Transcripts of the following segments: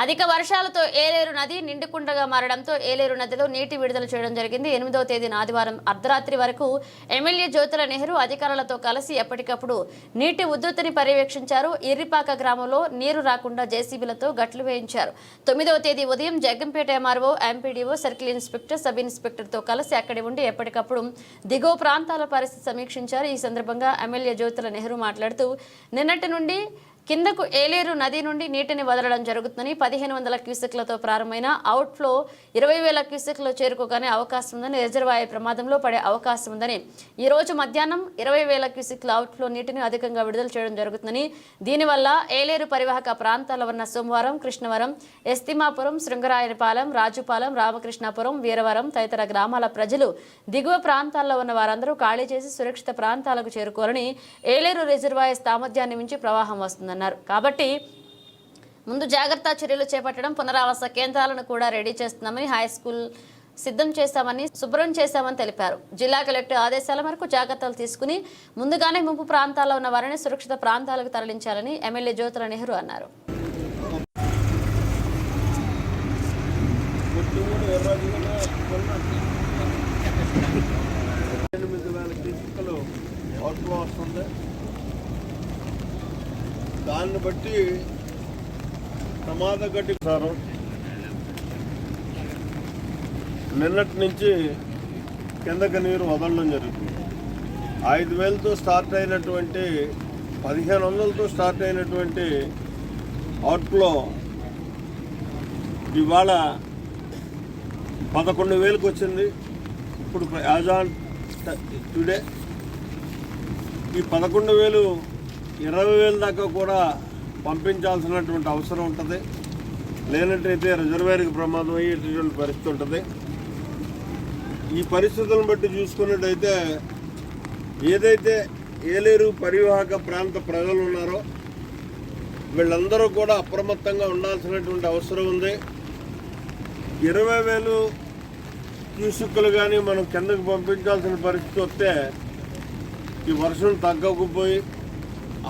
అధిక వర్షాలతో ఏలేరు నది నిండుకుండగా మారడంతో ఏలేరు నదిలో నీటి విడుదల చేయడం జరిగింది. ఎనిమిదవ తేదీన ఆదివారం అర్ధరాత్రి వరకు ఎమ్మెల్యే జ్యోతుల నెహ్రూ అధికారులతో కలిసి ఎప్పటికప్పుడు నీటి ఉధృతిని పర్యవేక్షించారు. ఇర్రిపాక గ్రామంలో నీరు రాకుండా జేసీబీలతో గట్లు వేయించారు. తొమ్మిదవ తేదీ ఉదయం Jaggampeta MRO MPDO circle inspector sub ఇన్స్పెక్టర్తో కలిసి అక్కడి ఉండి ఎప్పటికప్పుడు దిగువ ప్రాంతాల పరిస్థితి సమీక్షించారు. ఈ సందర్భంగా ఎమ్మెల్యే జ్యోతుల నెహ్రూ మాట్లాడుతూ నిన్నటి నుండి కిందకు ఏలేరు నది నుండి నీటిని వదలడం జరుగుతుందని పదిహేను వందల క్యూసెక్లతో ప్రారంభమైన అవుట్ఫ్లో ఇరవై వేల క్యూసెక్లో చేరుకోగానే అవకాశం ఉందని రిజర్వాయర్ ప్రమాదంలో పడే అవకాశం ఉందని ఈ రోజు మధ్యాహ్నం ఇరవై వేల క్యూసెక్ల అవుట్ఫ్లో నీటిని అధికంగా విడుదల చేయడం జరుగుతుందని దీనివల్ల ఏలేరు పరివాహక ప్రాంతాల ఉన్న సోమవారం కృష్ణవరం ఎస్తిమాపురం శృంగరాయనపాలెం రాజుపాలెం రామకృష్ణాపురం వీరవరం తదితర గ్రామాల ప్రజలు దిగువ ప్రాంతాల్లో ఉన్న వారందరూ ఖాళీ చేసి సురక్షిత ప్రాంతాలకు చేరుకోవాలని ఏలేరు రిజర్వాయర్ సామర్థ్యాన్ని మించి ప్రవాహం వస్తుంది. ఉందన్నారు కాబట్టి ముందు జాగ్రత్త చర్యలు చేపట్టడం పునరావాస కేంద్రాలను కూడా రెడీ చేస్తున్నామని హై స్కూల్ సిద్ధం చేశామని శుభ్రం చేశామని తెలిపారు. జిల్లా కలెక్టర్ ఆదేశాల మేరకు జాగ్రత్తలు తీసుకుని ముందుగానే ముంపు ప్రాంతాల్లో ఉన్న వారిని సురక్షిత ప్రాంతాలకు తరలించాలని ఎమ్మెల్యే జ్యోతుల నెహ్రూ అన్నారు. ఎనిమిది వేల వస్తుంది దాన్ని బట్టి ప్రమాద గట్టి సారు నిన్నటి నుంచి కిందకి నీరు వదలడం జరుగుతుంది. ఐదు వేలతో స్టార్ట్ అయినటువంటి పదిహేను వందలతో స్టార్ట్ అయినటువంటి అవుట్లో ఇవాళ పదకొండు వేలకు వచ్చింది. ఇప్పుడు యాజ్ ఆన్ టుడే ఈ పదకొండు వేలు ఇరవై వేల దాకా కూడా పంపించాల్సినటువంటి అవసరం ఉంటుంది. లేనట్టయితే రిజర్వేర్కి ప్రమాదం అయ్యేటటువంటి పరిస్థితి ఉంటుంది. ఈ పరిస్థితులను బట్టి చూసుకున్నట్టయితే ఏదైతే ఏలేరు పరివాహక ప్రాంత ప్రజలు ఉన్నారో వీళ్ళందరూ కూడా అప్రమత్తంగా ఉండాల్సినటువంటి అవసరం ఉంది. ఇరవై వేలు క్యూసుక్కులు కానీ మనం కిందకు పంపించాల్సిన పరిస్థితి వస్తే ఈ వర్షం తగ్గకపోయి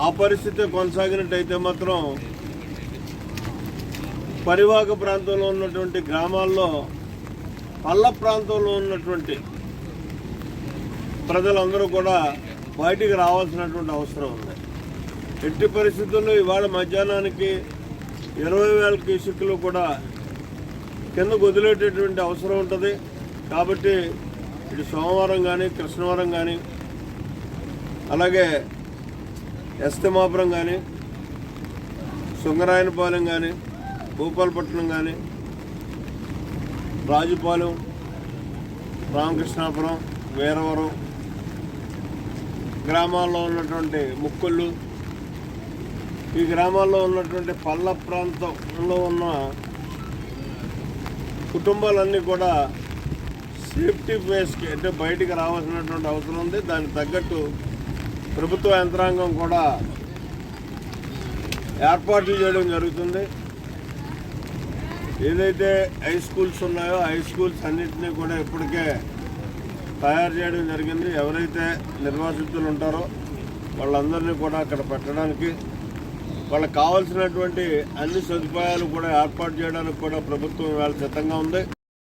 ఆ పరిస్థితి కొనసాగినట్టయితే మాత్రం పరివాహక ప్రాంతంలో ఉన్నటువంటి గ్రామాల్లో పల్ల ప్రాంతంలో ఉన్నటువంటి ప్రజలందరూ కూడా బయటికి రావాల్సినటువంటి అవసరం ఉంది. ఎట్టి పరిస్థితుల్లో ఇవాళ మధ్యాహ్నానికి ఇరవై వేల క్యూసిక్లు కూడా కిందకు వదిలేటటువంటి అవసరం ఉంటుంది. కాబట్టి ఇటు సోమవారం కానీ కృష్ణవారం కానీ అలాగే ఎస్తమాపురం కానీ సుంగరాయనపాలెం కానీ భూపాలపట్నం కానీ రాజుపాలెం రామకృష్ణాపురం వీరవరం గ్రామాల్లో ఉన్నటువంటి ముక్కుళ్ళు ఈ గ్రామాల్లో ఉన్నటువంటి పల్ల ప్రాంతంలో ఉన్న కుటుంబాలన్నీ కూడా సేఫ్టీ ప్లేస్కి అంటే బయటికి రావాల్సినటువంటి అవసరం ఉంది. దానికి తగ్గట్టు ప్రభుత్వ యంత్రాంగం కూడా ఏర్పాట్లు చేయడం జరుగుతుంది. ఏదైతే హై స్కూల్స్ ఉన్నాయో హై స్కూల్స్ అన్నింటినీ కూడా ఇప్పటికే తయారు చేయడం జరిగింది. ఎవరైతే నిర్వాసితులు ఉంటారో వాళ్ళందరినీ కూడా అక్కడ పెట్టడానికి వాళ్ళకి కావాల్సినటువంటి అన్ని సదుపాయాలు కూడా ఏర్పాటు చేయడానికి కూడా ప్రభుత్వం వేళ సిద్ధంగా ఉంది.